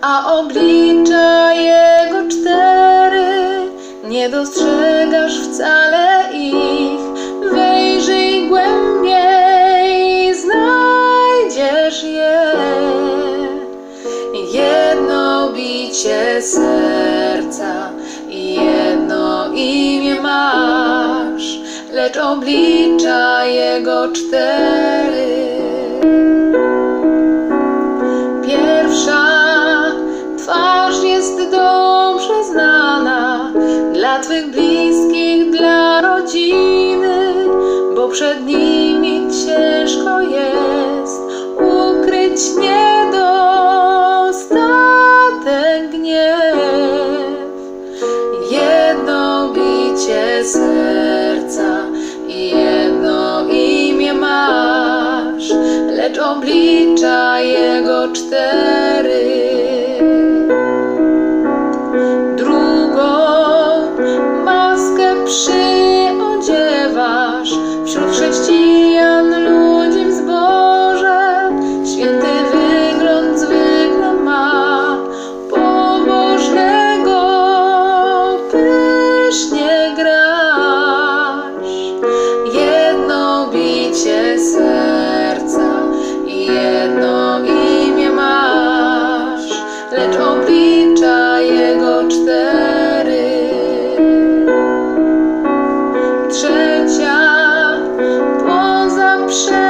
a oblicza jego cztery, nie dostrzegasz wcale ich. Wejrzyj głębiej, znajdziesz je. Jedno bicie serca i jedno imię masz, lecz oblicza jego cztery. przed nimi ciężko jest ukryć niedostatek gniew. Jedno bicie serca i jedno imię masz, lecz oblicza jego cztery. wśród sześciu ocean.